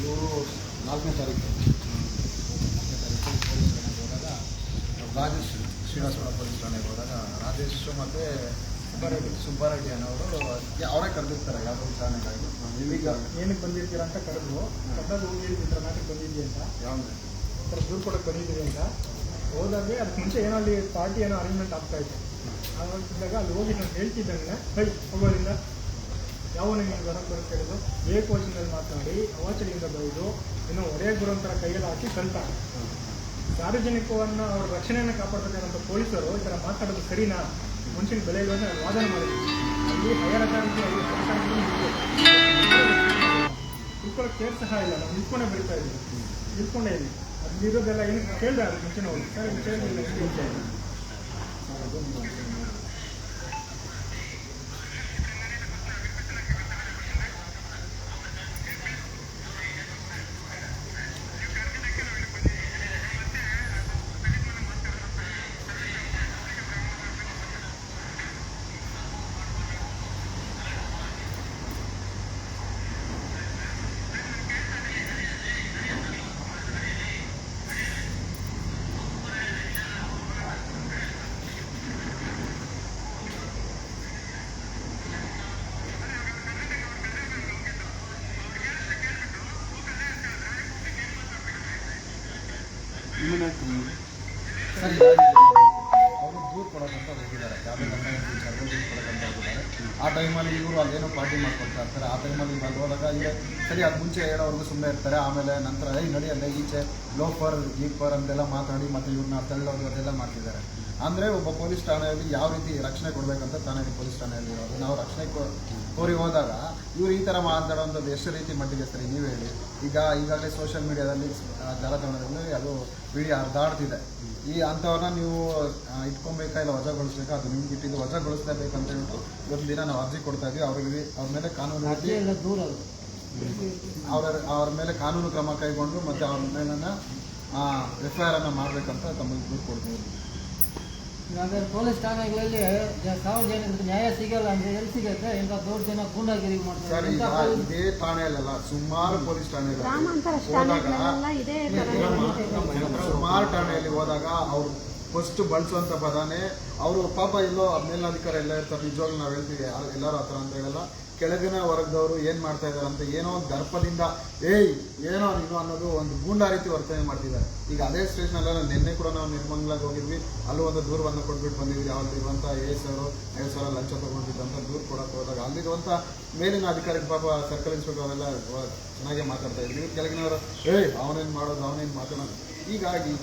ಇವರು ನಾಲ್ಕನೇ ತಾರೀಕು ನಾಲ್ಕನೇ ತಾರೀಕು ಪೊಲೀಸ್ ಠಾಣೆಗೆ ಹೋದಾಗ ರಾಜೇಶ್ ಶ್ರೀನಿವಾಸಪುರ ಪೊಲೀಸ್ ಠಾಣೆಗೆ ಹೋದಾಗ ರಾಜೇಶ್ ಮತ್ತು ಸುಬ್ಬಾರೆಡ್ಡಿ ಸುಬ್ಬಾರೆಡ್ಡಿ ಅನ್ನೋರು ಅವರೇ ಕರೆದಿರ್ತಾರೆ ಯಾವುದೋ ವಿಚಾರಣೆಗಾಗಿ ಈಗ ಏನಕ್ಕೆ ಬಂದಿರ್ತೀರ ಅಂತ ಕರೆದು ಕರೆದಾಗ ಹೋಗಿ ಈ ನಾಟಕ ನಾಟಕ್ಕೆ ಅಂತ ಯಾವುದು ಒಂಥರ ಥರ ದೂರು ಕೊಡಕ್ಕೆ ಬಂದಿದ್ದೀವಿ ಅಂತ ಹೋದಾಗೆ ಅದಕ್ಕೆ ಮುಂಚೆ ಏನೋ ಅಲ್ಲಿ ಪಾರ್ಟಿ ಏನೋ ಅರೇಂಜ್ಮೆಂಟ್ ಆಗ್ತಾ ಇತ್ತು ಆವಾಗಿದ್ದಾಗ ಅಲ್ಲಿ ಹೋಗಿ ನಾನು ಹೇಳ್ತಿದ್ದಂಗೆ ಹೈ ಹೋಗೋದ್ರಿಂದ ಯಾವ ನಿಮಗೆ ಬರೋಕ್ಕೆ ಬರುತ್ತೆ ಹೇಳಿದ್ರು ಏಕವಚನದಲ್ಲಿ ಮಾತನಾಡಿ ಅವಾಚನೆಯಿಂದ ಬೈದು ಇನ್ನು ಒಡೆಯ ಗುರುವಂತರ ಕೈಯಲ್ಲಿ ಹಾಕಿ ಕಲ್ತಾರೆ ಸಾರ್ವಜನಿಕವನ್ನು ಅವ್ರ ರಕ್ಷಣೆಯನ್ನು ಕಾಪಾಡ್ತಕ್ಕಂಥ ಪೊಲೀಸರು ಈ ಥರ ಮಾತಾಡೋದು ಸರಿನಾ? ಮನುಷ್ಯನ ಬೆಲೆ ಇಲ್ಲ ವಾದನೆ ಮಾಡಿದ್ರು. ಅಲ್ಲಿ ಹೈಯರ್ ಅಥಾರಿಟಿ ಕೇರ್ ಸಹ ಇಲ್ಲ ನಾವು ನಿಂತ್ಕೊಂಡೇ ಬರೀತಾ ಇದ್ದೀವಿ ನಿಂತ್ಕೊಂಡೇ ಇದ್ದೀವಿ ಅದು ಇರೋದೆಲ್ಲ ಏನು ಕೇಳಿದೆ ಅದು ಮುಂಚೆ ನೋಡಿ ಸರ್ ವಿಷಯ ಸರಿ ಅವರು ದೂರು ಕೊಡೋಕ್ಕಂತ ಹೋಗಿದ್ದಾರೆ ಯಾವುದೇ ದೂರು ಕೊಡೋಕ್ಕಂತ ಆ ಟೈಮಲ್ಲಿ ಇವರು ಅಲ್ಲೇನೋ ಪಾರ್ಟಿ ಮಾಡ್ಕೊಳ್ತಾ ಇರ್ತಾರೆ. ಆ ಟೈಮಲ್ಲಿ ಇವ್ರು ಅಲ್ಲಿ ಹೋದಾಗ ಈಗ ಸರಿ, ಅದು ಮುಂಚೆ ಹೇಳೋವರೆಗೂ ಸುಮ್ಮನೆ ಇರ್ತಾರೆ. ಆಮೇಲೆ ನಂತರ, ಏಯ್ ಅಲ್ಲೇ ಈಚೆ ಲೋಫರ್ ಗೀಪರ್ ಅಂತೆಲ್ಲ ಮಾತಾಡಿ, ಮತ್ತು ಇವ್ರನ್ನ ತಳ್ಳೋದು ಅದೆಲ್ಲ ಮಾಡ್ತಿದ್ದಾರೆ. ಅಂದರೆ ಒಬ್ಬ ಪೊಲೀಸ್ ಠಾಣೆಯಲ್ಲಿ ಯಾವ ರೀತಿ ರಕ್ಷಣೆ ಕೊಡಬೇಕಂತ ತಾನೇ ಪೊಲೀಸ್ ಠಾಣೆಯಲ್ಲಿ ಇರೋದು. ನಾವು ರಕ್ಷಣೆ ಕೋರಿ ಹೋದಾಗ ಇವ್ರು ಈ ಥರ ಮಾತಾಡೋವಂಥದ್ದು ಎಷ್ಟು ರೀತಿ ಮಟ್ಟಿಗೆ ಸರಿ ನೀವು ಹೇಳಿ. ಈಗ ಈಗಾಗಲೇ ಸೋಷಿಯಲ್ ಮೀಡಿಯಾದಲ್ಲಿ ಜಾಲತಾಣದಲ್ಲಿ ಅದು ವಿಡಿಯೋ ಹರಿದಾಡ್ತಿದೆ ಈ ಅಂಥವನ್ನ ನೀವು ಇಟ್ಕೊಬೇಕಾ ಇಲ್ಲ ವಜಾಗೊಳಿಸ್ಬೇಕಾ? ಅದು ನಿಮ್ಗೆ ಇಟ್ಟಿದ್ದು ವಜಾಗೊಳಿಸಲೇಬೇಕಂತ ಹೇಳ್ಬಿಟ್ಟು ಇವತ್ತು ದಿನ ನಾವು ಅರ್ಜಿ ಕೊಡ್ತಾ ಇದ್ವಿ. ಅವ್ರಿಗೆ ಅವ್ರ ಮೇಲೆ ಕಾನೂನು ಅವರ ಅವ್ರ ಮೇಲೆ ಕಾನೂನು ಕ್ರಮ ಕೈಗೊಂಡು ಮತ್ತು ಅವ್ರ ಮೇಲೆ ಎಫ್ ಐ ಆರ್ ಅನ್ನು ಮಾಡಬೇಕಂತ ತಮಗೆ ದೂರು ಕೊಡ್ತೀವಿ ಇವಾಗ ಪೊಲೀಸ್ ಠಾಣೆಗಳಲ್ಲಿ ಸಾವಿರ ಸಾರ್ವಜನಿಕರಿಗೆ ನ್ಯಾಯ ಸಿಗಲ್ಲ ಅಂದ್ರೆ ಎಲ್ಲಿ ಸಿಗತ್ತೆ? ಇಂಥ ದೊಡ್ಡ ಜನ ಗೂಂಡಾಗಿರಿ ಮಾಡ್ತಾರೆ? ಈಗ ಇಂಥ ಪೊಲೀಸ್- ಇದೇ ಠಾಣೆಯಲ್ಲೆಲ್ಲ ಸುಮಾರು ಪೊಲೀಸ್ ಠಾಣೆಗಳಲ್ಲಿ ಗ್ರಾಮಾಂತರ ಹೋದಾಗ ಠಾಣೆಗಳೆಲ್ಲ ಇದೇ ಥರ ಸುಮಾರು ಠಾಣೆಯಲ್ಲಿ ಹೋದಾಗ ಅವ್ರು ಫಸ್ಟ್ ಬಳಸುವಂಥ ಪದಾನೇ ಅವರು ಪಾಪ ಇಲ್ಲೋ ಮೇಲಧಿಕಾರ ಎಲ್ಲ ಇರ್ತಾರೆ ನಿಜವಾಗ್ಲೂ ನಾವು ಹೇಳ್ತೀವಿ ಯಾರು- ಎಲ್ಲರೂ ಆತರ ಅಂತ ಹೇಳಲ್ಲ. ಕೆಳಗಿನ ವರ್ಗದವರು ಏನು ಮಾಡ್ತಾ ಇದ್ದಾರೆ ಅಂತ ಏನೋ ಒಂದು ದರ್ಪದಿಂದ, ಏಯ್, ಏನೋ ನೀನು ಅನ್ನೋದು ಒಂದು ಗೂಂಡಾ ರೀತಿ ವರ್ತನೆ ಮಾಡ್ತಿದ್ದಾರೆ. ಈಗ ಅದೇ ಸ್ಟೇಷನಲ್ಲ ನಿನ್ನೆ ಕೂಡ ನಾವು ನಿರ್ಮಂಗ್ಲಾಗ ಹೋಗಿದ್ವಿ. ಅಲ್ಲೂ ಒಂದು ದೂರವನ್ನು ಕೊಟ್ಬಿಟ್ಟು ಬಂದಿದ್ವಿ ಎ ಎಸ್ ಅವರು ಐದು ಸಾವಿರ ಲಂಚ ತೊಗೊಂಡಿದ್ದಂಥ ದೂರು ಕೊಡೋಕೆ ಹೋದಾಗ ಅಲ್ಲಿರುವಂಥ ಮೇಲಿನ ಅಧಿಕಾರಿ ಪಾಪ ಸರ್ಕಲ್ ಇನ್ಸ್ಪೆಕ್ಟರ್ ಅವರೆಲ್ಲ ಚೆನ್ನಾಗೇ ಮಾತಾಡ್ತಾ ಇದ್ವಿ ಕೆಳಗಿನವರು ಏಯ್, ಅವನೇನು ಮಾಡೋದು, ಅವನೇನು ಮಾತಾಡೋದು? ಹೀಗಾಗಿ,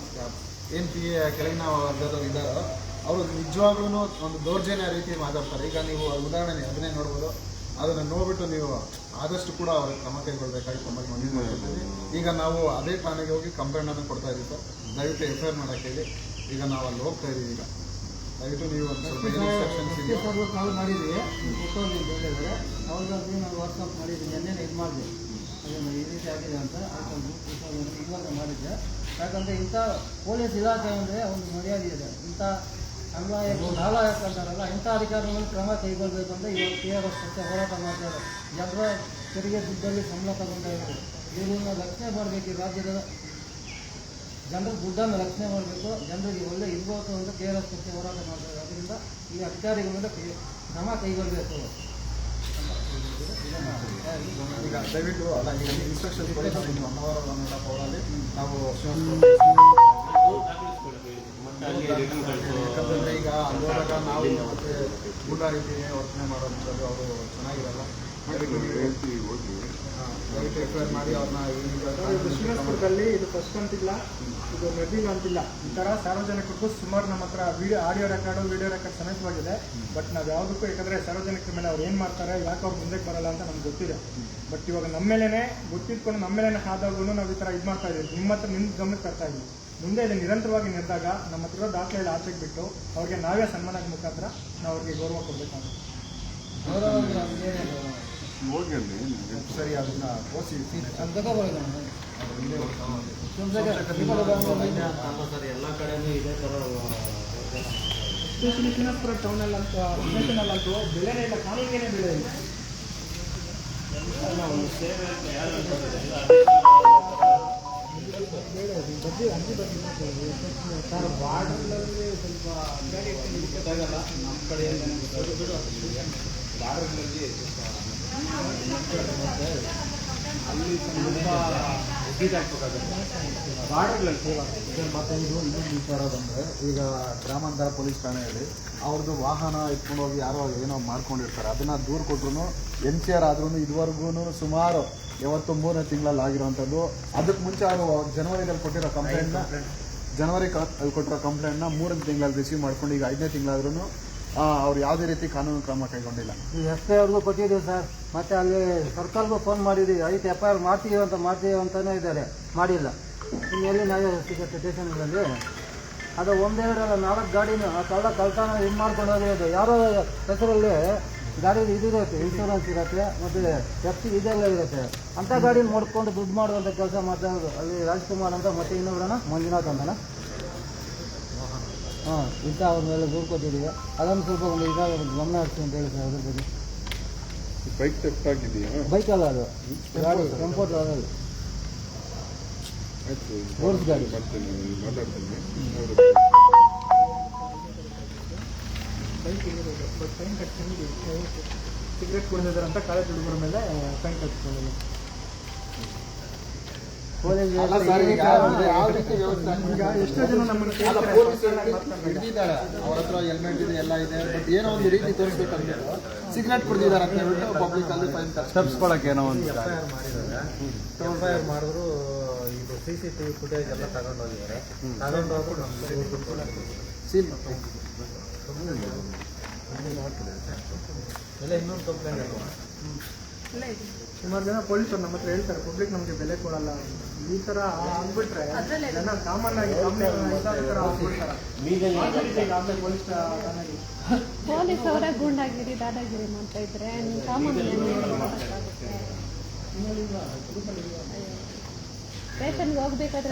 ಏನು ಪಿ ಕೆಳಗಿನ ವರ್ಗದವ್ರು ಇದ್ದಾರೋ, ಅವರು ನಿಜವಾಗ್ಲೂ ಒಂದು ದೌರ್ಜನ್ಯ ರೀತಿ ಮಾತಾಡ್ತಾರೆ. ಈಗ ನೀವು ಉದಾಹರಣೆ ಅದನ್ನೇ ನೋಡ್ಬೋದು. ಅದನ್ನು ನೋಡ್ಬಿಟ್ಟು ನೀವು ಆದಷ್ಟು ಕೂಡ ಅವ್ರಿಗೆ ಕ್ರಮ ಕೈಗೊಳ್ಬೇಕಾಗಿ ತಮ್ಮಲ್ಲಿ ಮನವಿ ಮಾಡ್ತಿದ್ದೀನಿ ಈಗ ನಾವು ಅದೇ ಠಾಣೆಗೆ ಹೋಗಿ ಕಂಪ್ಲೇಂಟನ್ನು ಕೊಡ್ತಾ ಇದ್ದೀವಿ ಸರ್. ದಯವಿಟ್ಟು ಎಫ್ ಐ ಆರ್ ಮಾಡೋಕ್ಕೆ ಹೇಳಿ. ಈಗ ನಾವು ಅಲ್ಲಿ ಹೋಗ್ತಾ ಇದ್ದೀವಿ ಈಗ. ದಯವಿಟ್ಟು ನೀವು ಒಂದು ಸ್ವಲ್ಪ ಇನ್ಸ್ಟ್ರಕ್ಷನ್ಸ್ ಕಾಲ್ ಮಾಡಿದ್ವಿ ಅವ್ರಿಗೆ ನಾವು ವಾಟ್ಸಪ್ ಮಾಡಿದ್ವಿ ನಿನ್ನೆ ಇದು ಮಾಡಿದ್ವಿ ಅದನ್ನು ಈ ರೀತಿ ಆಗಿದೆ ಅಂತ ಮಾಡಿದ್ದೆ. ಯಾಕಂದರೆ ಇಂಥ ಪೊಲೀಸ್ ಇಲಾಖೆ ಅಂದರೆ ಒಂದು ಮರ್ಯಾದೆ ಇದೆ. ಇಂಥ ಅನ್ಯಾಯ ನಾಲಾಯಕ ಅಂತಾರಲ್ಲ ಇಂಥ ಅಧಿಕಾರಿಗಳು ಕ್ರಮ ಕೈಗೊಳ್ಳಬೇಕು ಅಂತ ಇವಾಗ ಕೆ ಆರ್ ಎಸ್ ಸತ್ಯ ಹೋರಾಟ ಮಾಡ್ತಾರೆ ಜನರ ತೆರಿಗೆ ದುಡ್ಡಲ್ಲಿ ಸಂಬಳ ತಗೊಂತ ಇದ್ದಾರೆ ಇವ್ರನ್ನ ರಕ್ಷಣೆ ಮಾಡಬೇಕು ಈ ರಾಜ್ಯದ ಜನರ ದುಡ್ಡನ್ನು ರಕ್ಷಣೆ ಮಾಡಬೇಕು ಜನರಿಗೆ ಒಳ್ಳೆ ಇರ್ಬೇಕು ಅಂತ ಕೆ ಆರ್ ಎಸ್ ಪಕ್ಷ ಹೋರಾಟ ಮಾಡ್ತಾರೆ ಅದರಿಂದ ಈ ಅಧಿಕಾರಿಗಳಿಂದ ಕೈ- ಕ್ರಮ ಕೈಗೊಳ್ಳಬೇಕು ಈಗ ದಯವಿಟ್ಟು ಅಲ್ಲ ಈಗ ಇನ್ಸ್ಟ್ರಕ್ಷನ್ಸ್ ಕೊಡಿ ನಾವು ಇನ್ನು ಒನ್ ಅವರ್ ಒನ್ ಆಫ್ ಅವರಲ್ಲಿ ನಾವು ಯಾಕಂತಂದ್ರೆ ಈಗ ಅಲ್ಲಿ ಹೋದಾಗ ನಾವು ಮತ್ತೆ ಗೂಂಡಾ ರೀತಿ ವರ್ತನೆ ಮಾಡೋದಂಥದ್ದು ಅವರು ಚೆನ್ನಾಗಿರಲ್ಲ. ದಯವಿಟ್ಟು ನೀವು ಹಾ, ದಯವಿಟ್ಟು ಎಫ್ ಮಾಡಿ ಅವ್ರನ್ನ ಇದು ಶ್ರೀನಿವಾಸಪುರದಲ್ಲಿ ಇದು ಫಸ್ಟ್ ಅಂತಿಲ್ಲ ಇದು ಮೆಬಿಲ್ ಅಂತಿಲ್ಲ. ಈ ತರ ಸಾರ್ವಜನಿಕರಿಗೂ ಸುಮಾರು ನಮ್ಮ ಹತ್ರ video audio record video record ಸಮೇತವಾಗಿದೆ but ನಾವು ಯಾವುದಕ್ಕೂ ಯಾಕಂದರೆ ಸಾರ್ವಜನಿಕರ ಮೇಲೆ ಅವ್ರು ಏನು ಮಾಡ್ತಾರೆ ಯಾಕೆ ಅವ್ರು ಮುಂದಕ್ಕೆ ಬರಲ್ಲ ಅಂತ ನಮ್ಗೆ ಗೊತ್ತಿದೆ. ಬಟ್ ಇವಾಗ ನಮ್ಮ ಮೇಲೇ ಗೊತ್ತಿದ್ಕೊಂಡು ನಮ್ಮ ಮೇಲೆ ಆದಾಗೂ ನಾವು ಈ ತರ ಇದು ಮಾಡ್ತಾ ಇದ್ದೀವಿ ನಿಮ್ಮ ಹತ್ರ ನಿಮ್ಮ ಗಮನಕ್ಕೆ ತರ್ತಾ ಇದ್ದೀವಿ ಮುಂದೆ ಇದು ನಿರಂತರವಾಗಿ ನಡೆದಾಗ ನಮ್ಮ ಹತ್ರ ದಾಖಲೆಗಳು ದಾಖಲೆ ಆಚೆಗೆ ಬಿಟ್ಟು ಅವ್ರಿಗೆ ನಾವೇ ಸನ್ಮಾನದ ಮುಖಾಂತರ ನಾವು ಅವ್ರಿಗೆ ಗೌರವ ಕೊಡಬೇಕಾಗುತ್ತೆ. ಸರಿ ಅದನ್ನ ಓಸಿ ಎಲ್ಲ ಕಡೆನೂ ಇದೇ ಥರ ಎಸ್ಪೆಷಲಿ ಶ್ರೀನಿವಾಸಪುರ ಟೌನಲ್ಲಿ ಅಂತ ಸ್ಟೇಷನಲ್ಲಂತೂ ಬೆಲೆನೇ ಇಲ್ಲ ಕಾನೂನಿಗೆ ಬೆಲೆ ಇಲ್ಲ ಬಾರ್ಡರ್ನಲ್ಲಿ ಸ್ವಲ್ಪ ನಮ್ಮ ಕಡೆಯಿಂದ ಅಲ್ಲಿ ಸ್ವಲ್ಪ ಬಾರ್ಡರ್ಗಳಲ್ಲಿ ಮತ್ತೆ ಇದು ಇನ್ನೊಂದು ವಿಚಾರ ಬಂದರೆ ಈಗ ಗ್ರಾಮಾಂತರ ಪೊಲೀಸ್ ಠಾಣೆಯಲ್ಲಿ ಅವ್ರದ್ದು ವಾಹನ ಇಟ್ಕೊಂಡು ಹೋಗಿ ಯಾರೋ ಏನೋ ಮಾಡ್ಕೊಂಡಿರ್ತಾರೆ. ಅದನ್ನ ದೂರು ಕೊಟ್ರು ಎನ್ ಸಿ ಆರ್ ಆದ್ರೂ ಇದುವರೆಗೂ ಸುಮಾರು ಯಾವತ್ತು ಮೂರನೇ ತಿಂಗಳಲ್ಲಿ ಆಗಿರುವಂಥದ್ದು. ಅದಕ್ಕೆ ಮುಂಚೆ ಅವರು ಜನವರಿದಲ್ಲಿ ಕೊಟ್ಟಿರೋ ಕಂಪ್ಲೇಂಟ್ನ ಜನವರಿ ಅಲ್ಲಿ ಕೊಟ್ಟಿರೋ ಕಂಪ್ಲೇಂಟ್ನ ಮೂರನೇ ತಿಂಗಳಲ್ಲಿ ರಿಸೀವ್ ಮಾಡ್ಕೊಂಡು ಈಗ ಐದನೇ ತಿಂಗಳಾದ್ರೂ ಅವ್ರು ಯಾವುದೇ ರೀತಿ ಕಾನೂನು ಕ್ರಮ ಕೈಗೊಂಡಿಲ್ಲ. ಎಫ್ ಎಸ್ ಐ ಅವ್ರಿಗೂ ಕೊಟ್ಟಿದ್ದೀವಿ ಸರ್ ಮತ್ತೆ ಅಲ್ಲಿ ಸರ್ಕಾರಗೂ ಫೋನ್ ಮಾಡಿದ್ದೀವಿ. ಐದು ಎಫ್ ಐ ಆರ್ ಮಾಡ್ತೀವಿ ಅಂತ ಮಾಡ್ತೀವಿ ಅಂತಲೇ ಇದ್ದಾರೆ. ಮಾಡಿಲ್ಲ. ಇನ್ನೆಲ್ಲಿ ಎಲ್ಲಿ ನ್ಯಾಯ ಸಿಗುತ್ತೆ ಸ್ಟೇಷನ್ಗಳಲ್ಲಿ ಅದು ಒಂದೆರಡಲ್ಲ ನಾಲ್ಕು ಗಾಡಿನ ಆ ಕಳ್ಳ ಕಳ್ತಾನ ಇದು ಮಾಡ್ಕೊಂಡು ಹೋಗಿರೋದು. ಯಾರೋ ಹೆಸರಲ್ಲಿ ಗಾಡಿ ಇದಿರುತ್ತೆ ಇನ್ಶೂರೆನ್ಸ್ ಇರುತ್ತೆ ಮತ್ತು ಎಫ್ಸಿ ಇದೆಲ್ಲ ಇರುತ್ತೆ. ಅಂಥ ಗಾಡಿ ನೋಡ್ಕೊಂಡು ದುಡ್ಡು ಮಾಡುವಂಥ ಕೆಲಸ ಮಾಡ್ತಾ ಅಲ್ಲಿ ರಾಜ್ಕುಮಾರ್ ಅಂತ ಮತ್ತೆ ಇನ್ನೊಬ್ರನ್ನ ಮಂಜುನಾಥ್ ಅಂತನ ಹಾಂ ಇಂಥ ಅವ್ರ ಮೇಲೆ ದೂರು ಕೊಟ್ಟಿದ್ದೀವಿ ಅದನ್ನು ಸ್ವಲ್ಪ ಒಂದು ಇದಾಗ ಗಮನ ಹರಿಸಿ ಅಂತ ಹೇಳಿ ಸರ್ ಅದ್ರ ಬಗ್ಗೆ. ಬೈಕ್ ಆಗಿದೆಯಾ? ಬೈಕ್ ಅಲ್ಲ ಅದು. ಗಾಡಿ ಕಂಫರ್ಟ್ ಆಗಲ್ಲ ಆಯ್ತು ಗಾಡಿ. ಬರ್ತೀನಿ ಮಾತಾಡ್ತೀನಿ. ಬೈಕ್ ಇರೋದು ಬಟ್ ಫೈನ್ ಕಟ್ಕೊಂಡು ಸಿಗರೇಟ್ ಕುಡಿದಿದ್ದಾರೆ ಅಂತ ಕಾಲೇಜ್ ಹುಡುಗರ ಮೇಲೆ ಫೈನ್ ಈಗ ಎಷ್ಟೋ ಜನ ಅವ್ರ ಹತ್ರ ಹೆಲ್ಮೆಟ್ ಇದೆ ಎಲ್ಲ ಇದೆ. ಬಟ್ ಏನೋ ಒಂದು ರೀತಿ ತೋರಿಸ್ಬೇಕಂದ್ರೆ ಸಿಗರೆಟ್ ಕುಡಿದಿದ್ದಾರೆ ಅಂತ ಹೇಳ್ಬಿಟ್ಟು ಪಬ್ಲಿಕ್ ಅಲ್ಲಿ ಫೈನ್ ತಪ್ಪಿಸ್ಕೊಳಕ್ಕೆ ಏನೋ ಒಂದು ಟೋಲ್ ಆರ್ ಮಾಡಿದ್ರು ಇದು C C T V footage ಎಲ್ಲ ತಗೊಂಡೋಗಿದ್ದಾರೆ. ತಗೊಂಡೋದ್ರು ನಮ್ಮ ಸೀಲ್ ಸುಮಾರು ಜನ ಪೊಲೀಸರು ನಮ್ಮ ಹತ್ರ ಹೇಳ್ತಾರೆ ಪಬ್ಲಿಕ್ ನಮಗೆ ಬೆಲೆ ಕೊಡಲ್ಲ ಈ ತರ ಆಗ್ಬಿಟ್ರೆ ಜನ ಕಾಮನ್ ಆಗಿ ಕಾಮನ್ ಪೊಲೀಸ್ ಪೊಲೀಸ್ ಅವರೇ ಗೂಂಡಾಗಿರಿ ದಾದಾಗಿರಿ ಮಾಡ್ತಾ ಇದ್ರೆ ಸಾಮಾನ್ಯ ಸ್ಟೇಷನ್ಗೆ ಹೋಗ್ಬೇಕಾದ್ರೆ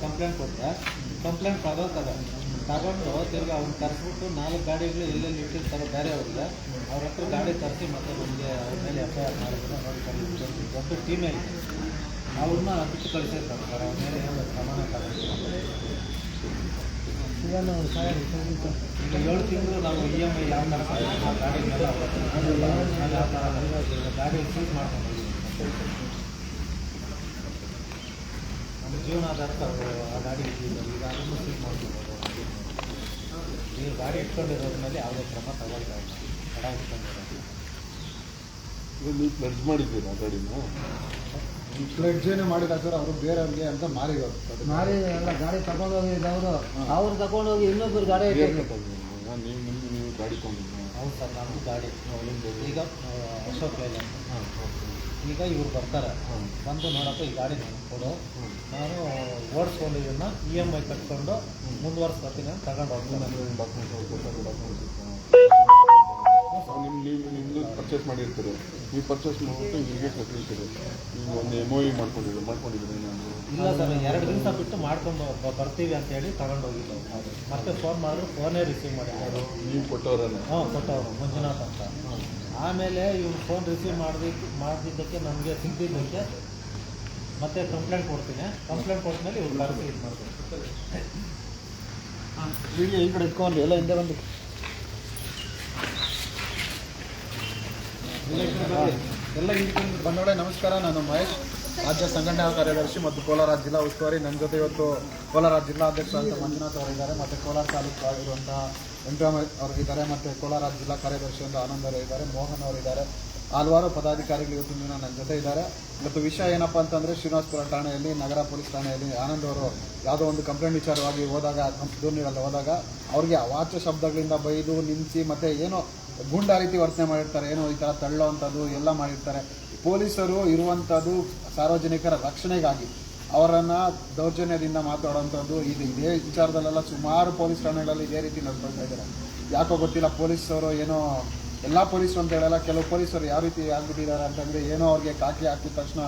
ಕಂಪ್ಲೇಂಟ್ ಕೊಟ್ಟೆ ಕಂಪ್ಲೇಂಟ್ ತಗೋತದ ತಗೊಂಡು ತಿರ್ಗಿ ಅವ್ನು ತರಿಸ್ಬಿಟ್ಟು ನಾಲ್ಕು ಗಾಡಿಗಳು ಎಲ್ಲೆಲ್ಲಿ ತರ ಬೇರೆ ಅವ್ರಿಗೆ ಅವ್ರ ಹತ್ರ ಗಾಡಿ ತರಿಸಿ ಮತ್ತೆ ನಮಗೆ ಅವ್ರ ಮೇಲೆ ಎಫ್ ಐ ಆರ್ ಮಾಡಿದ್ರೆ ನೋಡಿ ದೊಡ್ಡ ಟೀಮೇ ಇದೆ ಅವ್ರನ್ನ ಬಿಟ್ಟು ಕಳಿಸಿರ್ತಾರೆ ಸರ್ ಅವ್ರ ಮೇಲೆ ಏನು ಪ್ರಮಾಣ ಈಗ ಏಳು ತಿಂಗಳು ನಾವು ಇ ಎಂ ಐ ಯಾವ ಥರ ಗಾಡಿ ಮೇಲೆ ಯಾವ ಥರ ಗಾಡಿ ಚೂಸ್ ಮಾಡ್ಕೊಂಡು ಹೋಗಿದ್ದೀವಿ. ನಮ್ಮ ಜೀವನಾಧಾರಕ್ಕೆ ಅವರು ಆ ಗಾಡಿ ಇದ್ದಿಲ್ಲ ಈಗ ಅದನ್ನು ಸೀಸ್ ಮಾಡ್ಕೊಂಡು ಈಗ ಗಾಡಿ ಇಟ್ಕೊಂಡಿರೋದ್ರ ಮೇಲೆ ಯಾವುದೇ ಕ್ರಮ ತಗೊಳ್ತಾ ಇಲ್ಲ. ತಡ ಇಟ್ಕೊಂಡಿರೋದು. ಇದು ನೀವು ಪ್ಲಡ್ಜ್ ಮಾಡಿದ್ದೀರಾ ಗಾಡಿನ? ಪ್ಲಡ್ಜೇನೆ ಮಾಡಿಲ್ಲ ಸರ್ ಅವರು ಬೇರೆಯವ್ರಿಗೆ ಅಂತ ಮಾರಿರೋದು. ಅದು. ಮಾರಿ ಎಲ್ಲ ಗಾಡಿ ತಗೊಂಡೋಗಿ ಅವರು. ಅವ್ರು ತಗೊಂಡೋಗಿ ಇನ್ನೊಬ್ಬರು ಗಾಡಿ ನೀವು ನಿಮ್ದು ನೀವು ಗಾಡಿ ತೊಗೊಂಡಿದ್ದೀರಾ? ಹೌದು ಸರ್ ನಮ್ಮದು ಗಾಡಿ ಈಗ ಅಶೋಕ್ ಲೈಲ್ಯಾಂಡ್ ಈಗ ಇವ್ರು ಬರ್ತಾರೆ. ಬಂದು ನೋಡಪ್ಪ ಈ ಗಾಡಿ ನನಗೆ ಕೊಡು. ನಾನು ಓಡಿಸ್ಕೊಂಡು ಇದನ್ನು ಇ ಎಂ ಐ ಕಟ್ಕೊಂಡು ಮುಂದುವರ್ಸ್ಕೊತೀನಿ ಅಂತ ತಗೊಂಡು ಹೋಗ್ತೀನಿ ನೀವು ನಿಮ್ಮದು ಪರ್ಚೇಸ್ ಮಾಡಿರ್ತೀರಿ. ನೀವು ಪರ್ಚೇಸ್ ಮಾಡಿಬಿಟ್ಟು ಇಲ್ಲಿಗೆ ಕಟ್ಟಿರ್ತೀರಿ ನೀವು ಒಂದು ಎಂ ಒ ಮಾಡ್ಕೊಂಡಿದ್ರು ಮಾಡ್ಕೊಂಡಿದ್ದೀರಿ ನಾನು ಇಲ್ಲ ಸರ್ ಎರಡು ದಿವಸ ಬಿಟ್ಟು ಮಾಡ್ಕೊಂಡು ಬರ್ತೀವಿ ಅಂತೇಳಿ ತಗೊಂಡು ಹೋಗಿದ್ದು. ಮತ್ತೆ ಫೋನ್ ಮಾಡಿದ್ರು ಫೋನೇ ರಿಸೀವ್ ಮಾಡಿದ್ರು ನೀವು ಕೊಟ್ಟವರಲ್ಲ ಹಾಂ ಕೊಟ್ಟವರು ಮಂಜುನಾಥ್ ಅಂತ. ಆಮೇಲೆ ಇವ್ರು ಫೋನ್ ರಿಸೀವ್ ಮಾಡಬೇಕು ಮಾಡಿದ್ದಕ್ಕೆ ನಮಗೆ ಸಿಗ್ದಿದ್ದಕ್ಕೆ ಮತ್ತೆ ಕಂಪ್ಲೇಂಟ್ ಕೊಡ್ತೀನಿ. ಕಂಪ್ಲೇಂಟ್ ಕೊಟ್ಟಮೇಲೆ ಇವ್ರು ಕರೆಸಿ ಇದು ಮಾಡ್ತೀನಿ ಇಲ್ಲಿ ಈ ಕಡೆ ಇಟ್ಕೊಂಡು ಎಲ್ಲ ಹಿಂದೆ ಬಂದು. ಎಲ್ಲ ಇಟ್ಕೊಂಡು ಬಂದೋಡೆ ನಮಸ್ಕಾರ ನಾನು ಮಹೇಶ್ ರಾಜ್ಯ ಸಂಘಟನಾ ಕಾರ್ಯದರ್ಶಿ ಮತ್ತು ಕೋಲಾರ ಜಿಲ್ಲಾ ಉಸ್ತುವಾರಿ. ನನ್ನ ಜೊತೆ ಇವತ್ತು ಕೋಲಾರ ಜಿಲ್ಲಾಧ್ಯಕ್ಷ ಅಂತ ಮಂಜುನಾಥ್ ಅವರಿದ್ದಾರೆ. ಮತ್ತು ಕೋಲಾರ ತಾಲೂಕು ಆಗಿರುವಂಥ ವೆಂಕಟರಾಮ ಅವರಿದ್ದಾರೆ ಮತ್ತು ಕೋಲಾರ ಜಿಲ್ಲಾ ಕಾರ್ಯದರ್ಶಿ ಅಂತ ಆನಂದ್ ಅವರು ಇದ್ದಾರೆ, ಮೋಹನ್ ಅವರಿದ್ದಾರೆ ಹಲವಾರು ಪದಾಧಿಕಾರಿಗಳು ಇವತ್ತಿನ ದಿನ ನನ್ನ ಜೊತೆ ಇದ್ದಾರೆ. ಮತ್ತು ವಿಷಯ ಏನಪ್ಪ ಅಂತಂದರೆ ಶ್ರೀನಿವಾಸಪುರ ಠಾಣೆಯಲ್ಲಿ, ನಗರ ಪೊಲೀಸ್ ಠಾಣೆಯಲ್ಲಿ ಆನಂದ್ ಅವರು ಯಾವುದೋ ಒಂದು ಕಂಪ್ಲೇಂಟ್ ವಿಚಾರವಾಗಿ ಹೋದಾಗ ದೂರಿನಲ್ಲಿ ಹೋದಾಗ ಅವ್ರಿಗೆ ಅವಾಚ್ಯ ಶಬ್ದಗಳಿಂದ ಬೈದು ನಿಲ್ಲಿಸಿ ಮತ್ತು ಏನೋ ಗೂಂಡಾ ರೀತಿ ವರ್ತನೆ ಮಾಡಿರ್ತಾರೆ, ಏನೋ ಈ ಥರ ತಳ್ಳೋ ಅಂಥದ್ದು ಎಲ್ಲ ಮಾಡಿರ್ತಾರೆ. ಪೊಲೀಸರು ಇರುವಂಥದ್ದು ಸಾರ್ವಜನಿಕರ ರಕ್ಷಣೆಗಾಗಿ. ಅವರನ್ನು ದೌರ್ಜನ್ಯದಿಂದ ಮಾತಾಡುವಂಥದ್ದು ಇದು. ಇದೇ ವಿಚಾರದಲ್ಲೆಲ್ಲ ಸುಮಾರು ಪೊಲೀಸ್ ಠಾಣೆಗಳಲ್ಲಿ ಇದೇ ರೀತಿ ನಡ್ಕೊಳ್ತಾ ಇದ್ದಾರೆ. ಯಾಕೋ ಗೊತ್ತಿಲ್ಲ ಪೊಲೀಸರು ಏನೋ ಎಲ್ಲ ಪೊಲೀಸರು ಅಂತ ಹೇಳಲ್ಲ, ಕೆಲವು ಪೊಲೀಸರು ಯಾವ ರೀತಿ ಆಗ್ಬಿಟ್ಟಿದ್ದಾರೆ ಅಂತಂದರೆ ಏನೋ ಅವ್ರಿಗೆ ಕಾಕಿ ಹಾಕಿದ ತಕ್ಷಣ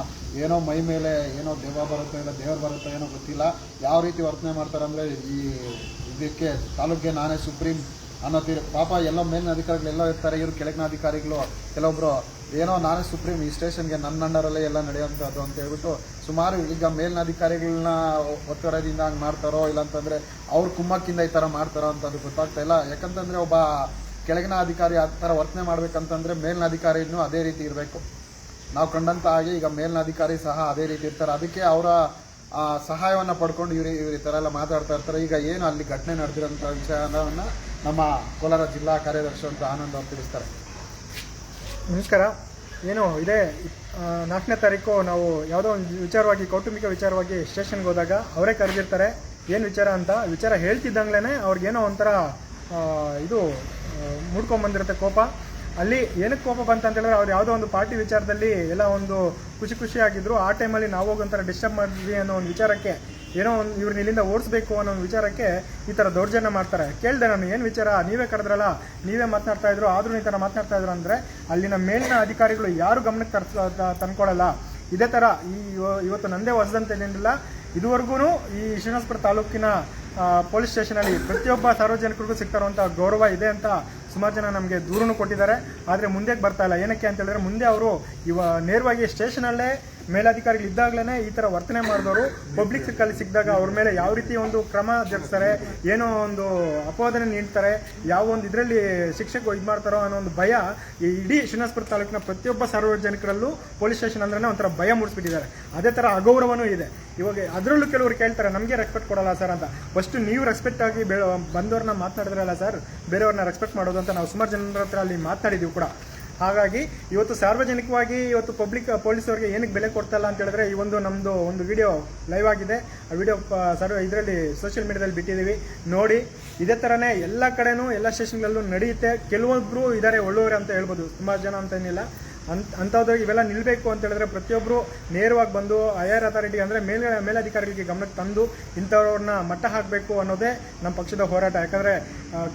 ಏನೋ ಮೈ ಮೇಲೆ ಏನೋ ದೇವ ಬರುತ್ತೋ ಇಲ್ಲ ದೇವ್ರು ಬರುತ್ತೋ ಏನೋ ಗೊತ್ತಿಲ್ಲ. ಯಾವ ರೀತಿ ವರ್ತನೆ ಮಾಡ್ತಾರೆ ಅಂದರೆ ಈ ಇದಕ್ಕೆ ತಾಲೂಕಿಗೆ ನಾನೇ ಸುಪ್ರೀಂ ಅನ್ನೋ ತೀರ ಪಾಪ ಎಲ್ಲ ಮೇಲಿನ ಅಧಿಕಾರಿಗಳೆಲ್ಲ ಇರ್ತಾರೆ, ಇವರು ಕೆಳಗಿನ ಅಧಿಕಾರಿಗಳು ಕೆಲವೊಬ್ಬರು ಏನೋ ನಾನೇ ಸುಪ್ರೀಂ ಈ ಸ್ಟೇಷನ್ಗೆ ನನ್ನ ಅಂಡರಲ್ಲೇ ಎಲ್ಲ ನಡೆಯುವಂಥದ್ದು ಅಂತ ಹೇಳ್ಬಿಟ್ಟು ಸುಮಾರು ಈಗ ಮೇಲಿನ ಅಧಿಕಾರಿಗಳನ್ನ ಒತ್ತಡದಿಂದ ಹಂಗೆ ಮಾಡ್ತಾರೋ ಇಲ್ಲಾಂತಂದರೆ ಅವ್ರ ಕುಮ್ಮಕ್ಕಿಂದ ಈ ಥರ ಮಾಡ್ತಾರೋ ಅಂತಂದು ಗೊತ್ತಾಗ್ತಾ ಇಲ್ಲ. ಯಾಕಂತಂದರೆ ಒಬ್ಬ ಕೆಳಗಿನ ಅಧಿಕಾರಿ ಆ ಥರ ವರ್ತನೆ ಮಾಡಬೇಕಂತಂದರೆ ಮೇಲಿನ ಅಧಿಕಾರಿನೂ ಅದೇ ರೀತಿ ಇರಬೇಕು. ನಾವು ಕಂಡಂತ ಹಾಗೆ ಈಗ ಮೇಲಿನ ಅಧಿಕಾರಿ ಸಹ ಅದೇ ರೀತಿ ಇರ್ತಾರೆ. ಅದಕ್ಕೆ ಅವರ ಸಹಾಯವನ್ನು ಪಡ್ಕೊಂಡು ಇವ್ರು ಇವ್ರ ಈ ಥರ ಎಲ್ಲ ಮಾತಾಡ್ತಾ ಇರ್ತಾರೆ. ಈಗ ಏನು ಅಲ್ಲಿ ಘಟನೆ ನಡೆದಿರೋಂಥ ವಿಷಯವನ್ನು ನಮ್ಮ ಕೋಲಾರ ಜಿಲ್ಲಾ ಕಾರ್ಯದರ್ಶಿ ಅಂತ ಆನಂದ್ ಅವ್ರು ತಿಳಿಸ್ತಾರೆ. ನಮಸ್ಕಾರ. ಏನು, ಇದೇ ನಾಲ್ಕನೇ ತಾರೀಕು ನಾವು ಯಾವುದೋ ಒಂದು ವಿಚಾರವಾಗಿ, ಕೌಟುಂಬಿಕ ವಿಚಾರವಾಗಿ ಸ್ಟೇಷನ್ಗೆ ಹೋದಾಗ ಅವರೇ ಕರೆದಿರ್ತಾರೆ. ಏನು ವಿಚಾರ ಅಂತ? ವಿಚಾರ ಹೇಳ್ತಿದ್ದಂಗ್ಲೇ ಅವ್ರಿಗೇನೋ ಒಂಥರ ಇದು ಮುಡ್ಕೊಂಬಂದಿರುತ್ತೆ ಕೋಪ. ಅಲ್ಲಿ ಏನಕ್ಕೆ ಕೋಪ ಬಂತ ಅಂತ ಹೇಳಿದ್ರೆ ಅವ್ರು ಯಾವುದೋ ಒಂದು ಪಾರ್ಟಿ ವಿಚಾರದಲ್ಲಿ ಎಲ್ಲ ಒಂದು ಖುಷಿ ಖುಷಿಯಾಗಿದ್ದರು ಆ ಟೈಮಲ್ಲಿ ನಾವು ಹೋಗಿ ಒಂಥರ ಡಿಸ್ಟರ್ಬ್ ಮಾಡಿದ್ವಿ ಅನ್ನೋ ಒಂದು ವಿಚಾರಕ್ಕೆ ಏನೋ ಒಂದು ಇವ್ರನ್ನ ಇಲ್ಲಿಂದ ಓಡಿಸ್ಬೇಕು ಅನ್ನೋ ಒಂದು ವಿಚಾರಕ್ಕೆ ಈ ಥರ ದೌರ್ಜನ್ಯ ಮಾಡ್ತಾರೆ. ಕೇಳಿದೆ ನಾನು, ಏನು ವಿಚಾರ? ನೀವೇ ಕರೆದ್ರಲ್ಲ? ನೀವೇ ಮಾತನಾಡ್ತಾ ಇದ್ರು, ಆದರೂ ಈ ಥರ ಮಾತನಾಡ್ತಾ ಇದ್ರು ಅಂದರೆ ಅಲ್ಲಿನ ಮೇಲಿನ ಅಧಿಕಾರಿಗಳು ಯಾರು ಗಮನಕ್ಕೆ ತರ್ಸ್ ತಂದ್ಕೊಳ್ಳಲ್ಲ ಇದೇ ಥರ ಈ ಇವತ್ತು ನಂದೇ ಹೊಸದಂತೇನಿಲ್ಲ ಇದುವರೆಗೂ ಈ ಶ್ರೀನಿವಾಸಪುರ ತಾಲೂಕಿನ ಪೊಲೀಸ್ ಸ್ಟೇಷನಲ್ಲಿ ಪ್ರತಿಯೊಬ್ಬ ಸಾರ್ವಜನಿಕರಿಗೂ ಸಿಗ್ತಾರುವಂಥ ಗೌರವ ಇದೆ ಅಂತ ಸುಮಾರು ಜನ ನಮಗೆ ದೂರನ್ನು ಕೊಟ್ಟಿದ್ದಾರೆ. ಆದರೆ ಮುಂದೆಗೆ ಬರ್ತಾ ಇಲ್ಲ. ಏನಕ್ಕೆ ಅಂತ ಹೇಳಿದ್ರೆ ಮುಂದೆ ಅವರು ಇವ ನೇರವಾಗಿ ಸ್ಟೇಷನಲ್ಲೇ ಮೇಲಧಿಕಾರಿಗಳು ಇದ್ದಾಗಲೇ ಈ ಥರ ವರ್ತನೆ ಮಾಡಿದವರು. ಪಬ್ಲಿಕ್ ಸಿಕ್ಕಲ್ಲಿ ಸಿಕ್ಕಿದಾಗ ಅವ್ರ ಮೇಲೆ ಯಾವ ರೀತಿ ಒಂದು ಕ್ರಮ ಜರುಗಿಸ್ತಾರೆ, ಏನೋ ಒಂದು ಅಪವಾದನೆ ನೀಡ್ತಾರೆ, ಯಾವ ಒಂದು ಇದರಲ್ಲಿ ಶಿಕ್ಷಕ ಇದು ಮಾಡ್ತಾರೋ ಅನ್ನೋ ಒಂದು ಭಯ ಈ ಇಡೀ ಶ್ರೀನಿವಾಸಪುರ ತಾಲೂಕಿನ ಪ್ರತಿಯೊಬ್ಬ ಸಾರ್ವಜನಿಕರಲ್ಲೂ ಪೊಲೀಸ್ ಸ್ಟೇಷನ್ ಅಂದ್ರೆ ಒಂಥರ ಭಯ ಮೂಡಿಸ್ಬಿಟ್ಟಿದ್ದಾರೆ. ಅದೇ ಥರ ಅಗೌರವನೂ ಇದೆ. ಇವಾಗ ಅದರಲ್ಲೂ ಕೆಲವರು ಕೇಳ್ತಾರೆ, ನಮಗೆ ರೆಸ್ಪೆಕ್ಟ್ ಕೊಡಲ್ಲ ಸರ್ ಅಂತ. ಫಸ್ಟ್ ನೀವು ರೆಸ್ಪೆಕ್ಟ್ ಆಗಿ ಬೇ ಬಂದವ್ರನ್ನ ಮಾತನಾಡಿದ್ರಲ್ಲ ಸರ್ ಬೇರೆಯವ್ರನ್ನ ರೆಸ್ಪೆಕ್ಟ್ ಮಾಡೋದು ಅಂತ ನಾವು ಸುಮಾರು ಜನರ ಹತ್ರ ಅಲ್ಲಿ ಮಾತನಾಡಿದ್ದೀವಿ ಕೂಡ. ಹಾಗಾಗಿ ಇವತ್ತು ಸಾರ್ವಜನಿಕವಾಗಿ ಇವತ್ತು ಪಬ್ಲಿಕ್ ಪೊಲೀಸವ್ರಿಗೆ ಏನಕ್ಕೆ ಬೆಲೆ ಕೊಡ್ತಾ ಇಲ್ಲ ಅಂತ ಹೇಳಿದ್ರೆ ಈ ಒಂದು ನಮ್ಮದು ಒಂದು ವಿಡಿಯೋ ಲೈವ್ ಆಗಿದೆ. ಆ ವಿಡಿಯೋ ಸರ್, ಇದರಲ್ಲಿ ಸೋಷಿಯಲ್ ಮೀಡಿಯಾದಲ್ಲಿ ಬಿಟ್ಟಿದ್ದೀವಿ. ನೋಡಿ, ಇದೇ ಥರನೇ ಎಲ್ಲ ಕಡೆನೂ, ಎಲ್ಲ ಸ್ಟೇಷನ್ಗಳಲ್ಲೂ ನಡೆಯುತ್ತೆ. ಕೆಲವೊಬ್ಬರು ಇದ್ದಾರೆ ಒಳ್ಳೆಯವರು ಅಂತ ಹೇಳ್ಬೋದು. ತುಂಬ ಜನ ಅಂತ ಏನಿಲ್ಲ. ಅಂತ ಅಂಥದ್ರಾಗ ಇವೆಲ್ಲ ನಿಲ್ಲಬೇಕು ಅಂತ ಹೇಳಿದ್ರೆ ಪ್ರತಿಯೊಬ್ಬರು ನೇರವಾಗಿ ಬಂದು ಹೈಯರ್ ಅಥಾರಿಟಿ ಅಂದರೆ ಮೇಲ್ಗಡೆ ಮೇಲಧಿಕಾರಿಗಳಿಗೆ ಗಮನಕ್ಕೆ ತಂದು ಇಂಥವ್ರನ್ನ ಮಟ್ಟ ಹಾಕಬೇಕು ಅನ್ನೋದೇ ನಮ್ಮ ಪಕ್ಷದ ಹೋರಾಟ. ಯಾಕಂದರೆ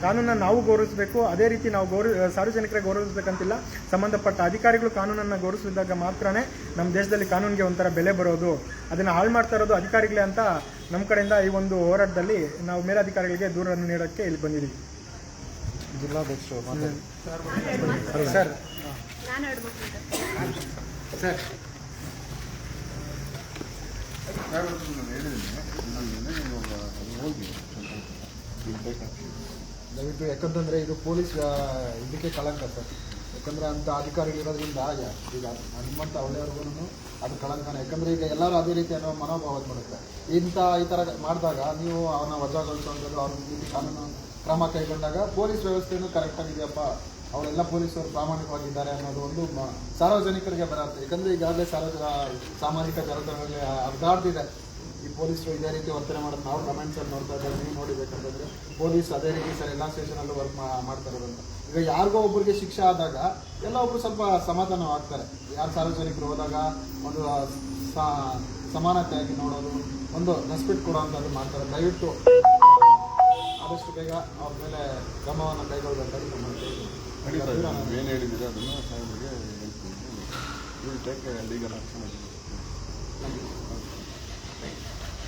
ಕಾನೂನನ್ನು ನಾವು ಗೌರವಿಸಬೇಕು ಅದೇ ರೀತಿ ನಾವು ಗೌರವ ಸಾರ್ವಜನಿಕರಿಗೆ ಗೌರವಿಸಬೇಕಂತಿಲ್ಲ. ಸಂಬಂಧಪಟ್ಟ ಅಧಿಕಾರಿಗಳು ಕಾನೂನನ್ನು ಗೌರವಿಸಿದಾಗ ಮಾತ್ರನೇ ನಮ್ಮ ದೇಶದಲ್ಲಿ ಕಾನೂನಿಗೆ ಒಂಥರ ಬೆಲೆ ಬರೋದು. ಅದನ್ನು ಹಾಳು ಮಾಡ್ತಾ ಇರೋದು ಅಧಿಕಾರಿಗಳೇ ಅಂತ ನಮ್ಮ ಕಡೆಯಿಂದ ಈ ಒಂದು ಹೋರಾಟದಲ್ಲಿ ನಾವು ಮೇಲಧಿಕಾರಿಗಳಿಗೆ ದೂರನ್ನು ನೀಡೋಕ್ಕೆ ಇಲ್ಲಿ ಬಂದಿದ್ದೀವಿ. ಜಿಲ್ಲಾಧ್ಯಕ್ಷರು ಮಾತಾಡಿ. ಸರ್ ನಾನು ಹೋಗಿ ದಯವಿಟ್ಟು ಯಾಕಂತಂದ್ರೆ ಇದು ಪೊಲೀಸ್ ಇದಕ್ಕೆ ಕಳಂಕ ಸರ್. ಯಾಕಂದ್ರೆ ಅಂತ ಅಧಿಕಾರಿಗಳಿರೋದ್ರಿಂದ ಈಗ ನಿಮ್ಮಂಥ ಒಳ್ಳೆಯವ್ರಿಗೂ ಅದು ಕಳಂಕನ. ಯಾಕಂದ್ರೆ ಈಗ ಎಲ್ಲರೂ ಅದೇ ರೀತಿ ಅನ್ನೋ ಮನೋಭಾವ ಮಾಡುತ್ತೆ ಇಂಥ ಈ ಥರ ಮಾಡಿದಾಗ ನೀವು ಅವ್ರನ್ನ ವಜಾಗೊಳಿಸುವಂಥದ್ದು ಅವ್ರ ರೀತಿ ಕಾನೂನು ಕ್ರಮ ಕೈಗೊಂಡಾಗ ಪೊಲೀಸ್ ವ್ಯವಸ್ಥೆನೂ ಕರೆಕ್ಟಾಗಿದೆಯಪ್ಪ ಅವರೆಲ್ಲ ಪೊಲೀಸರು ಪ್ರಾಮಾಣಿಕವಾಗಿದ್ದಾರೆ ಅನ್ನೋದು ಒಂದು ಸಾರ್ವಜನಿಕರಿಗೆ ಬರುತ್ತೆ. ಯಾಕಂದರೆ ಈಗಾಗಲೇ ಸಾರ್ವಜನ ಸಾಮಾಜಿಕ ಜಾಲತಾಣಗಳಲ್ಲಿ ಹರಿದಾಡ್ತಿದೆ ಈ ಪೊಲೀಸರು ಇದೇ ರೀತಿ ವರ್ತನೆ ಮಾಡೋದು ನಾವು ಕಮೆಂಟ್ಸಲ್ಲಿ ನೋಡ್ತಾ ಇದ್ದಾರೆ. ನೀವು ನೋಡಿಬೇಕಂತಂದರೆ ಪೊಲೀಸ್ ಅದೇ ರೀತಿ ಸರ್ ಎಲ್ಲ ಸ್ಟೇಷನಲ್ಲೂ ವರ್ಕ್ ಮಾಡ್ತಾ ಇರೋದಂತ ಈಗ ಯಾರಿಗೋ ಒಬ್ಬರಿಗೆ ಶಿಕ್ಷೆ ಆದಾಗ ಎಲ್ಲ ಒಬ್ಬರು ಸ್ವಲ್ಪ ಸಮಾಧಾನವಾಗ್ತಾರೆ. ಯಾರು ಸಾರ್ವಜನಿಕರು ಹೋದಾಗ ಒಂದು ಸಮಾನತೆಯಾಗಿ ನೋಡೋದು, ಒಂದು ರೆಸ್ಪೆಕ್ಟ್ ಕೊಡೋವಂಥದ್ದು ಮಾಡ್ತಾರೆ. ದಯವಿಟ್ಟು ಆದಷ್ಟು ಬೇಗ ಅವ್ರ ಮೇಲೆ ಕ್ರಮವನ್ನು ಕೈಗೊಳ್ಳಬೇಕಾಗಿ ನಮ್ಮ ಏನು ಹೇಳಿದ್ದೀರಿ ಅದನ್ನು ಸಾಹೇಬರಿಗೆ ಹೇಳ್ತೀನಿ. ಟೇಕ್ ಲೀಗಲ್ ಆಕ್ಷನ್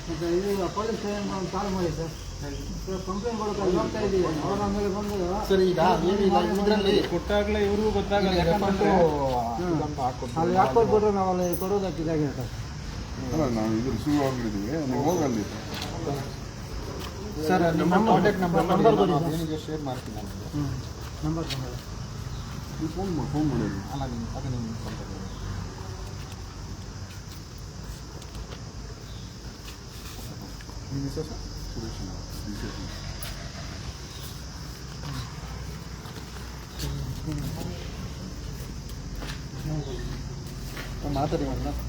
ಮತ್ತೆ ಇದು ಪೊಲೀಸ್ ಸ್ಟೇಷನ್ ಒಂದು ಕಾಲ್ ಮಾಡಿ ಸರ್. ಕಂಪ್ಲೇಂಟ್ ಕೊಡೋಕೆ ನೋಡ್ತಾ ಇದ್ದೀವಿ. ಅವ್ರ ಆಮೇಲೆ ಬಂದು ಸರ್ ಈಗ ಏನಿಲ್ಲ ಇದರಲ್ಲಿ ಕೊಟ್ಟಾಗಲೇ ಇವರು ಗೊತ್ತಾಗಲ್ಲ. ಯಾಕಂದ್ರೆ ಅಲ್ಲಿ ಹಾಕ್ಬೋದು ನಾವು ಅಲ್ಲಿ ಕೊಡೋದಕ್ಕೆ ಇದಾಗಿರುತ್ತೆ ಅಲ್ಲ ನಾವು ಇದು ರಿಸೀವ್ ಆಗಿದ್ದೀವಿ ನೀವು ಹೋಗಲ್ಲಿ. ಸರ್ ನಿಮ್ಮ ಕಾಂಟ್ಯಾಕ್ಟ್ ನಂಬರ್ ನಂಬರ್ ಮಾಡ್ತೀನಿ ನಾನು. ಏನಿಗೆ ಶೇರ್ ಮಾಡ್ತೀನಿ ನಾನು ಹ್ಞೂ ನಂಬರ್ ನೀವು ಫೋನ್ ಮಾಡಿ ಫೋನ್ ಮಾಡಿರಿ ಅಲ್ಲ ನಿಮ್ಮ ಅದು ನಿಮ್ಮ ಕಾಂಟ್ಯಾಕ್ಟ್ ನಿಮ್ಮ ಹೆಸರು ಸುರೇಶ್ ಡಿ ಸಿ ಮಾತಾಡಿ ಮೇಡಮ್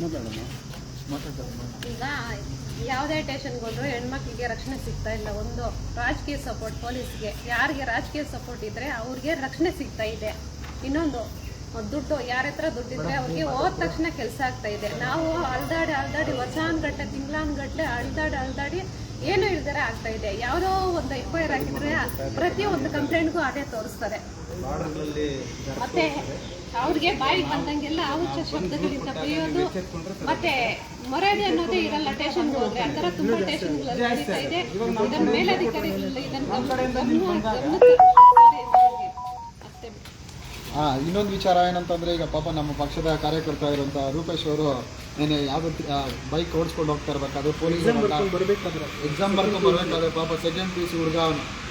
ಮಾತಾಡೋಣ ಈಗ ಯಾವುದೇ ಟೇಷನ್ಗೆ ಹೋದ್ರು ಹೆಣ್ಮಕ್ಳಿಗೆ ರಕ್ಷಣೆ ಸಿಗ್ತಾ ಇಲ್ಲ. ಒಂದು ರಾಜಕೀಯ ಸಪೋರ್ಟ್ ಪೊಲೀಸ್ಗೆ ಯಾರಿಗೆ ರಾಜಕೀಯ ಸಪೋರ್ಟ್ ಇದ್ರೆ ಅವ್ರಿಗೆ ರಕ್ಷಣೆ ಸಿಗ್ತಾ ಇದೆ. ಇನ್ನೊಂದು ದುಡ್ಡು ಯಾರ ಹತ್ರ ದುಡ್ಡಿದ್ರೆ ಅವ್ರಿಗೆ ಹೋದ ತಕ್ಷಣ ಕೆಲಸ ಆಗ್ತಾ ಇದೆ. ನಾವು ಅಲ್ದಾಡಿ ಅಲ್ದಾಡಿ ತಿಂಗ್ಳಾನ್ ತಿಂಗಳಾನ್ಗಟ್ಲೆ ಅಲ್ದಾಡಿ ಅಲ್ದಾಡಿ ಏನು ಇಲ್ದರೆ ಆಗ್ತಾ ಇದೆ. ಯಾವುದೋ ಒಂದು ಎಫ್ ಐ ಆರ್ ಹಾಕಿದ್ರೆ ಪ್ರತಿ ಒಂದು ಕಂಪ್ಲೇಂಟ್ಗೂ ಅದೇ ತೋರಿಸ್ತಾರೆ. ಮತ್ತೆ ಅವ್ರಿಗೆ ಬಾಯಿಗೆ ಬಂದಂಗೆಲ್ಲ ಅವುಚ ಶಬ್ದಗಳಿಂದ ಬೈಯೋದು ಮತ್ತೆ ಮರ್ಯಾದೆ ಅನ್ನೋದೇ ಇರಲ್ಲ ಟೇಷನ್ ಹೋದ್ರೆ ಆ ಥರ ತುಂಬಾ ಟೇಷನ್ ನಡೀತಾ ಇದೆ. ಇದನ್ನ ಮೇಲಧಿಕಾರಿಗಳಿಂದ ಇದನ್ನ ಹಾಂ ಇನ್ನೊಂದು ವಿಚಾರ ಏನಂತಂದ್ರೆ ಈಗ ಪಾಪ ನಮ್ಮ ಪಕ್ಷದ ಕಾರ್ಯಕರ್ತ ಇರುವಂತ ರೂಪೇಶ್ ಅವರು ಏನೇ ಯಾವ ಬೈಕ್ ಓಡಿಸ್ಕೊಂಡು ಹೋಗ್ತಾ ಇರ್ಬೇಕಾದ್ರೆ ಪೊಲೀಸ್ ಬರ್ಬೇಕಾದ್ರೆ. ಎಕ್ಸಾಮ್ ಬರ್ಕೊಂಡು ಬರ್ಬೇಕಾದ್ರೆ ಪಾಪ ಸೆಕೆಂಡ್ ಪಿ ಸಿ ಹುಡುಗ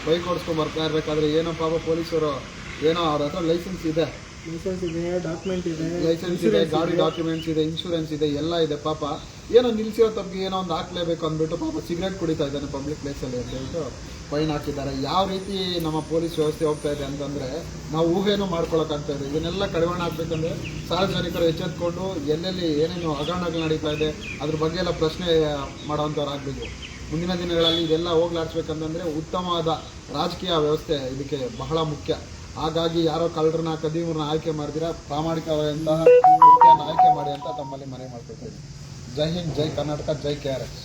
ಬೈಕ್ ಓಡಿಸ್ಕೊಂಡು ಬರ್ತಾ ಇರ್ಬೇಕಾದ್ರೆ ಏನೋ ಪಾಪ ಪೊಲೀಸರು ಏನೋ ಅವ್ರ ಹತ್ರ ಲೈಸೆನ್ಸ್ ಇದೆ. ಲೈಸೆನ್ಸ್ ಇದೆ ಡಾಕ್ಯುಮೆಂಟ್ ಇದೆ ಲೈಸೆನ್ಸ್ ಇದೆ ಗಾಡಿ ಡಾಕ್ಯುಮೆಂಟ್ಸ್ ಇದೆ ಇನ್ಶೂರೆನ್ಸ್ ಇದೆ ಎಲ್ಲ ಇದೆ ಪಾಪ. ಏನೋ ನಿಲ್ಸಿರೋ ತಪ್ಪಿಗೆ ಏನೋ ಒಂದು ಹಾಕ್ಲೇಬೇಕು ಅಂದ್ಬಿಟ್ಟು ಪಾಪ ಸಿಗರೇಟ್ ಕುಡಿತಾ ಇದ್ದಾನೆ ಪಬ್ಲಿಕ್ ಪ್ಲೇಸಲ್ಲಿ ಅಂತ ಹೇಳ್ಬಿಟ್ಟು ಫೈನ್ ಹಾಕಿದ್ದಾರೆ. ಯಾವ ರೀತಿ ನಮ್ಮ ಪೊಲೀಸ್ ವ್ಯವಸ್ಥೆ ಹೋಗ್ತಾ ಇದೆ ಅಂತಂದ್ರೆ ನಾವು ಊಹೆನೂ ಮಾಡ್ಕೊಳಕ್ಕಾಗ್ತಾ ಇದೆ. ಇದನ್ನೆಲ್ಲ ಕಡಿವಾಣ ಹಾಕ್ಬೇಕಂದ್ರೆ ಸಾರ್ವಜನಿಕರು ಎಚ್ಚೆತ್ಕೊಂಡು ಎಲ್ಲೆಲ್ಲಿ ಏನೇನು ಹಗರಣಗಳು ನಡೀತಾ ಇದೆ ಅದ್ರ ಬಗ್ಗೆ ಎಲ್ಲ ಪ್ರಶ್ನೆ ಮಾಡೋವಂಥವ್ರು ಆಗಬೇಕು ಮುಂದಿನ ದಿನಗಳಲ್ಲಿ ಇದೆಲ್ಲ ಹೋಗ್ಲಾಡ್ಸ್ಬೇಕಂತಂದ್ರೆ ಉತ್ತಮವಾದ ರಾಜಕೀಯ ವ್ಯವಸ್ಥೆ ಇದಕ್ಕೆ ಬಹಳ ಮುಖ್ಯ. ಹಾಗಾಗಿ ಯಾರೋ ಕಳ್ಳರನ್ನ, ಕದೀಮರನ್ನ ಆಯ್ಕೆ ಮಾಡಿದಿರ ಪ್ರಾಮಾಣಿಕವಾದಂತಹ ಆಯ್ಕೆ ಮಾಡಿ ಅಂತ ತಮ್ಮಲ್ಲಿ ಮನವಿ ಮಾಡ್ಕೊಳ್ತೀನಿ ಜೈ ಹಿಂದ್, ಜೈ ಕರ್ನಾಟಕ, ಜೈ ಕೆ ಆರ್ ಎಸ್